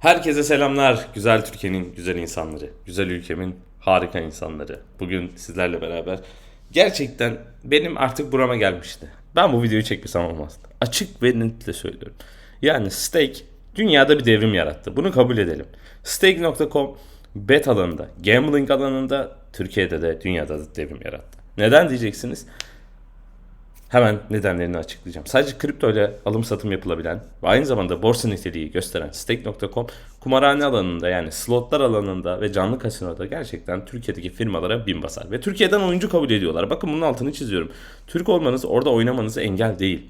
Herkese selamlar. Güzel Türkiye'nin güzel insanları, güzel ülkemin harika insanları. Bugün sizlerle beraber gerçekten benim artık burama gelmişti. Ben bu videoyu çekmesem olmazdı. Açık ve netle söylüyorum. Yani stake dünyada bir devrim yarattı. Bunu kabul edelim. Stake.com bet alanında, gambling alanında Türkiye'de de dünyada da devrim yarattı. Neden diyeceksiniz? Hemen nedenlerini açıklayacağım. Sadece kripto ile alım satım yapılabilen ve aynı zamanda borsa niteliği gösteren stake.com kumarhane alanında yani slotlar alanında ve canlı kasinoda gerçekten Türkiye'deki firmalara bin basar. Ve Türkiye'den oyuncu kabul ediyorlar. Bakın bunun altını çiziyorum. Türk olmanız orada oynamanız engel değil.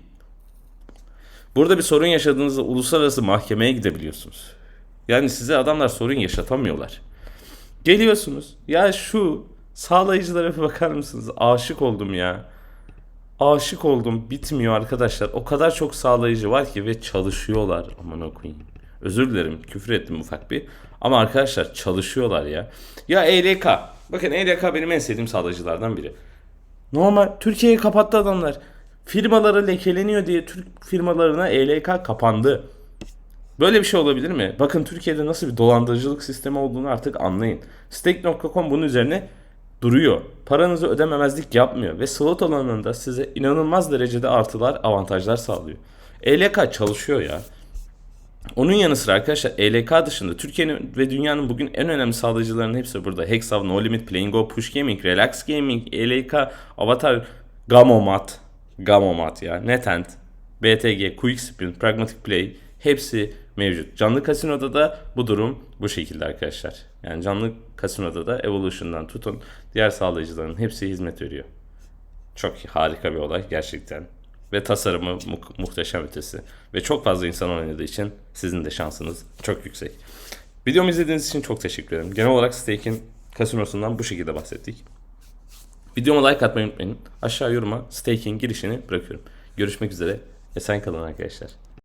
Burada bir sorun yaşadığınızda uluslararası mahkemeye gidebiliyorsunuz. Yani size adamlar sorun yaşatamıyorlar. Geliyorsunuz. Ya şu sağlayıcılara bakar mısınız? Aşık oldum ya aşık oldum bitmiyor arkadaşlar. O kadar çok sağlayıcı var ki ve çalışıyorlar. Aman koyayım. Özür dilerim küfür ettim ufak bir. Ama arkadaşlar çalışıyorlar ya. Ya ELK. Bakın ELK benim en sevdiğim sağlayıcılardan biri. Normal Türkiye'yi kapattı adamlar. Firmaları lekeleniyor diye Türk firmalarına ELK kapandı. Böyle bir şey olabilir mi? Bakın Türkiye'de nasıl bir dolandırıcılık sistemi olduğunu artık anlayın. Stake.com bunun üzerine duruyor. Paranızı ödememezlik yapmıyor ve slot alanında size inanılmaz derecede artılar, avantajlar sağlıyor. ELK çalışıyor ya. Onun yanı sıra arkadaşlar ELK dışında Türkiye'nin ve dünyanın bugün en önemli sağlayıcılarının hepsi burada. Hexav, No Limit, Playing Go, Push Gaming, Relax Gaming, ELK, Avatar, Gamomat, Gamomat ya, Netent, BTG, Quickspin, Pragmatic Play hepsi mevcut. Canlı kasinoda da bu durum bu şekilde arkadaşlar. Yani canlı kasinoda da Evolution'dan tutun diğer sağlayıcıların hepsi hizmet veriyor. Çok harika bir olay gerçekten. Ve tasarımı mu- muhteşem ötesi. Ve çok fazla insan oynadığı için sizin de şansınız çok yüksek. Videomu izlediğiniz için çok teşekkür ederim. Genel olarak Stake'in kasinosundan bu şekilde bahsettik. Videoma like atmayı unutmayın. Aşağı yoruma Stake'in girişini bırakıyorum. Görüşmek üzere. Esen kalın arkadaşlar.